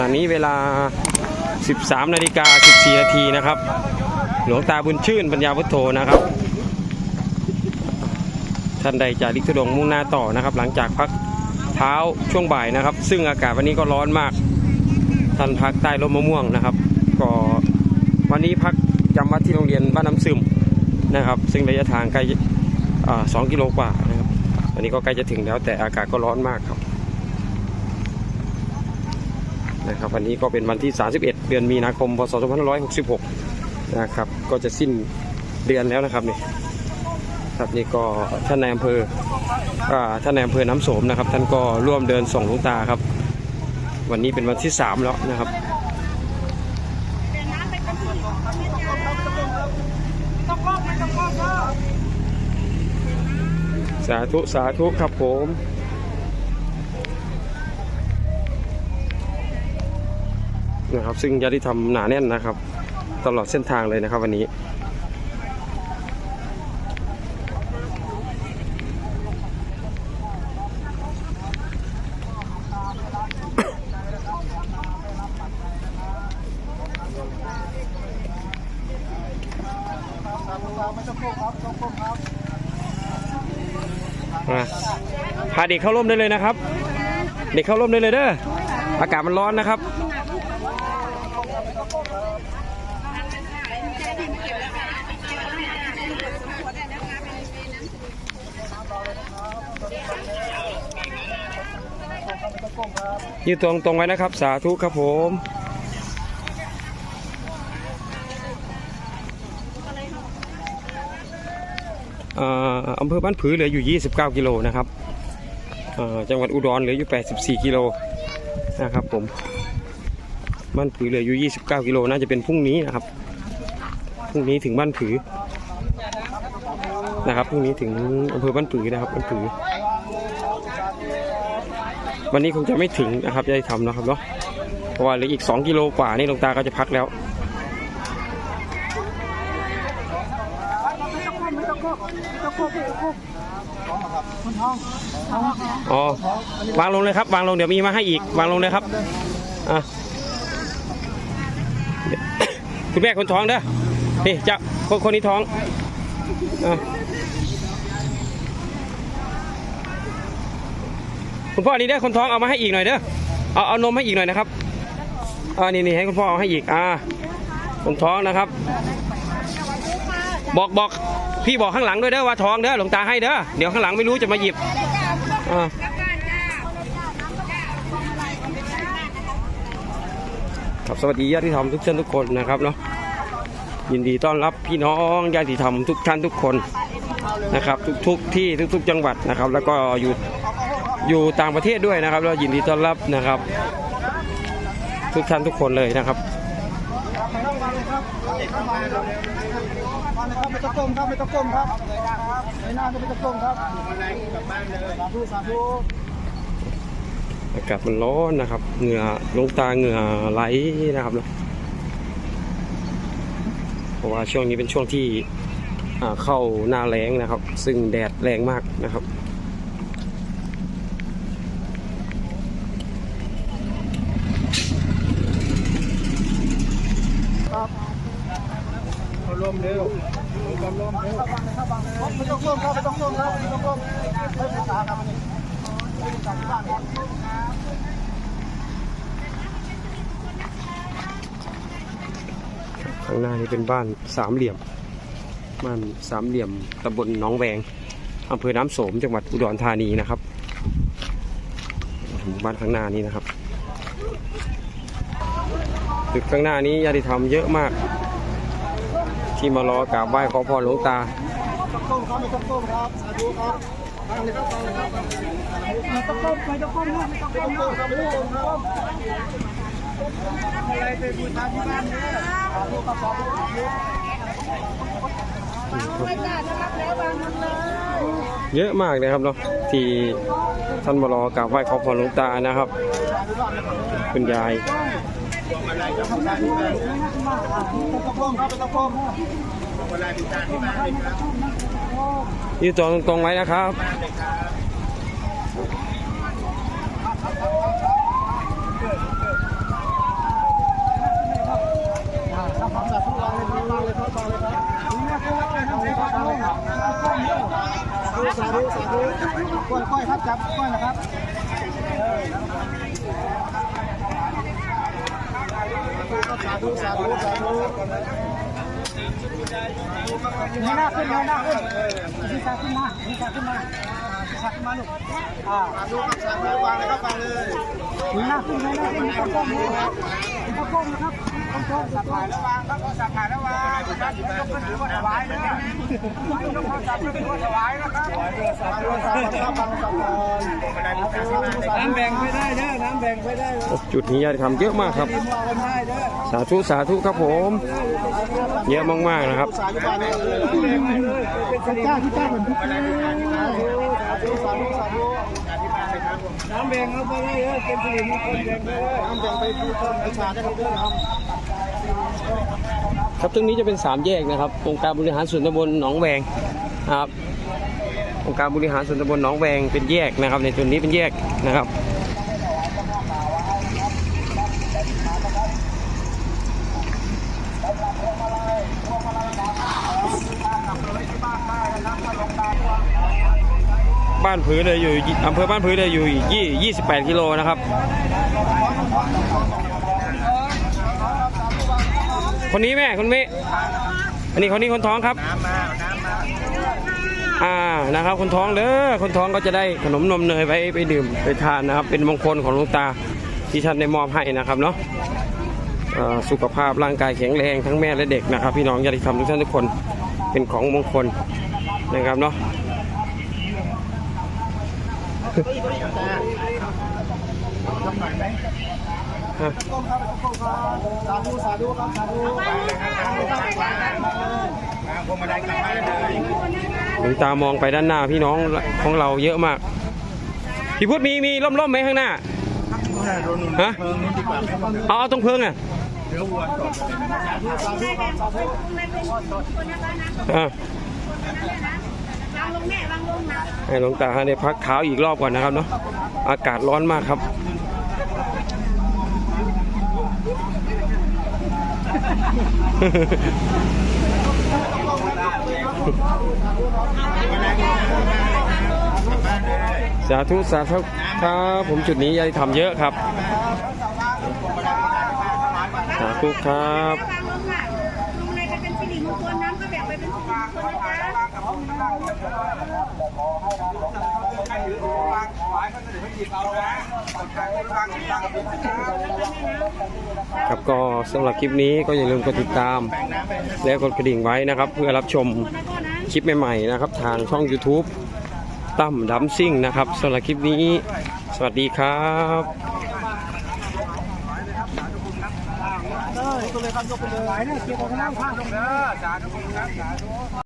ณะนี้เวลา 13นาฬิกา14นาทีนะครับ หลวงตาบุญชื่นปัญญาพุทโธนะครับ ท่านใดจะลิกทุดงมุ่งหน้าต่อนะครับ หลังจากพักเท้าช่วงบ่ายนะครับ ซึ่งอากาศวันนี้ก็ร้อนมาก ท่านพักใต้ร่มมะม่วงนะครับ ก็วันนี้พักจำวัดที่โรงเรียนบ้านน้ำซึมนะครับ ซึ่งระยะทางใกล้สองกิโลกว่านะครับ วันนี้ก็ใกล้จะถึงแล้วแต่อากาศก็ร้อนมากครับ นะครับวันนี้ก็เป็นวันที่ 31 เดือนมีนาคมพศ2566 นะครับ ก็จะสิ้นเดือนแล้วนะครับนี่ครับนี่ก็ท่านนายอำเภออท่านนายอำเภอน้ำโสมนะครับ ท่านก็ร่วมเดินส่งลวงตาครับ วันนี้เป็นวันที่ 3 แล้วนะครับสาธุสาธุครับผม นะครับ ซึ่งญาติธรรมหนาแน่นนะครับ ตลอดเส้นทางเลยนะครับ วันนี้พาเด็กเข้าร่มได้เลยนะครับ เด็กเข้าร่มได้เลยเด้ออากาศมันร้อนนะครับ ยืดตรงตรงไว้นะครับ สาธุครับผมอ่าอำเภอบ้านผือเหลืออยู่ 29 กิโลนะครับอ่าจังหวัดอุดรเหลืออยู่ 84 กิโลนะครับผม บ้านผือเหลืออยู่ 29 กิโลน่าจะเป็นพรุ่งนี้นะครับพรุ่งนี้ถึงบ้านผือนะครับพรุ่งนี้ถึงอำเภอบ้านผือนะครับบ้านผือ วันนี้คงจะไม่ถึงนะครับจะได้ทำนะครับเนาะเพราะว่าเหลืออีก 2 กิโลกว่านี่ลวงตาก็จะพักแล้วอ๋อวางลงเลยครับ วางลงเดี๋ยวมีมาให้อีกวางลงเลยครับอะ คุณแม่คนท้องเด้อนี่จะคนคนนี้ท้องอะคุณพ่อนี่ได้อคนท้องเอามาให้อีกหน่อยเด้อเอาเอานมให้อีกหน่อยนะครับอ่านี่นี่ให้คุณพ่อเอาให้อีกอ่าคนท้องนะครับ บอกบอกพี่บอกข้างหลังด้วยเด้อว่าท้องเด้อหลวงตาให้เด้อเดี๋ยวข้างหลังไม่รู้จะมาหยิบอ่า ครับสวัสดีญาติธรรมทุกท่านทุกคนนะครับเนาะยินดีต้อนรับพี่น้องญาติธรรมทุกท่านทุกคนนะครับ ทุกๆที่ทุก ๆ จังหวัดนะครับ แล้วก็อยู่อยู่ต่างประเทศด้วยนะครับแล้วยินดีต้อนรับนะครับ ทุกท่านทุกคนเลยนะครับไม่ต้องก้มครับไม่ต้องก้มครับไม่น่าจะไม่ต้องก้มครับสาธุสาธุ อากาศมันร้อนนะครับ เหงื่อลงตาเหงื่อไหลนะครับเนอะเพราะว่าช่วงนี้เป็นช่วงที่อ่าเข้าหน้าแล้งนะครับ ซึ่งแดดแรงมากนะครับลมเร็วลมลมเร็วไม่ต้องก้มครับไม่ต้องก้มครับไม่ต้องก้มไม่ต้องตาครับนี่ไม่ต้องตาที่บ้านครับ ข้างหน้านี้เป็นบ้านสามเหลี่ยม บ้านสามเหลี่ยมตำบลหนองแวงอำเภอน้ำโสมจังหวัดอุดรธานีนะครับบ้านข้างหน้านี้นะครับตึกข้างหน้านี้ญาติธรรมเยอะมาก ที่มารอกราบไหว้ขอพรหลวงตา ต้องก้มไม่ต้องก้มลยครับฟังเลยครับไม่ต้องก้มไม่ต้องก้มนะไม่ต้องก้มครับไม่ต้องก้มอะไรไปบูชาที่บ้านเนี่ยสาธุครับสาธุสาธุเยอะมากเลยครับเนาะที่ท่านมารอกราบไหว้ขอพรหลวงตานะครับ คุณยายไม่ต้องก้มครับไม่ต้องก้ม ยืดตรงตรงไว้นะครับสาธุสาธุก้อยก้อยครับจับก้อยนะครับสาธุสาธุสาธุ เงยหน้าขึ้นเงยหน้า ขึ้นมาลูกอ่าสาธุครับสาธุวางเลยครับวางเลยหน้าขึ้นเงยหน้าขึ้นก้มก้มนะครับก้มก้มนะครับก้มก้มสับผ่านแล้ววางครับสับผ่านแล้ววางครับยกขึ้นถือว่าถวายเลยยกขึ้นสับขึ้นถือว่าถวายนะครับสาธุสาธุครับฟังสับก่อนน้ำแบ่งไม่ได้เด้อน้ำแบ่งไม่ได้จุดนี้ญาติธรรมเยอะมากครับ สาธุสาธุครับผม เยอะมากๆนะครับสาธุ ธุสาธุสาธุน้ำแบ่งเอาไปได้เด้อเป็นสิริมงคลแบ่งไปเลยน้ำแบ่งไปผู้คนประชาได้เด้อครับครับตรงนี้จะเป็นสามแยกนะครับองค์การบริหารส่วนตำบลหนองแวงครับองค์การบริหารส่วนตำบลหนองแวงเป็นแยกนะครับ ในส่วนนี้เป็นแยกนะครับบ้าน ผือเลยอยู่อำเภอบ้านผือเลยอยู่ยี่ยี่สิบแปดกิโลนะครับ คนนี้แม่คนนี้อันนี้คนนี้คนท้องครับน้ำมาน้ำมาอ่านะครับ คนท้องเด้อคนท้องก็จะได้ขนมนมเนยไว้ไปดื่มไปทานนะครับ เป็นมงคลของหลวงตาที่ท่านได้มอบให้นะครับเนาะอ่าสุขภาพร่างกายแข็งแรงทั้งแม่และเด็กนะครับ พี่น้องญาติธรรมทุกท่านทุกคนเป็นของมงคลนะครับเนาะ สาธุสาธุครับสาธุไปเลยครับพวงมาลัยกลับมาเลยหลวงตามองไปด้านหน้าพี่น้องของเราเยอะมาก พี่พุทธมีมีร่มๆไหมข้างหน้าฮะเอาเอาตรงเพิงอะเดี๋ยววนก่า ธุสาธุครับสาธุอะวางลงแม่วางลงนะให้หลวงตาได้พักเท้าอีกรอบก่อนนะครับเนาะอากาศร้อนมากครับสาธุสาธุครับผมจุดนี้ยายทำเยอะครับ สาธุครับวางลงค่ะลงในไปเป็นสิริมงคลน้ำก็แบ่งไปเป็นสิริมงคลนะจ๊ะ ครับก็สำหรับคลิปนี้ก็อย่าลืมกดติดตาม และกดกระดิ่งไว้นะครับ เพื่อรับชมคลิปใหม่ๆนะครับ ทางช่อง YouTube ตั้มดัมซิ่งนะครับสำหรับคลิปนี้ สวัสดีครับเลยครับยกไปเลยไหนเนี่ยเกี่ยวกับน้ำข้างตรงนี้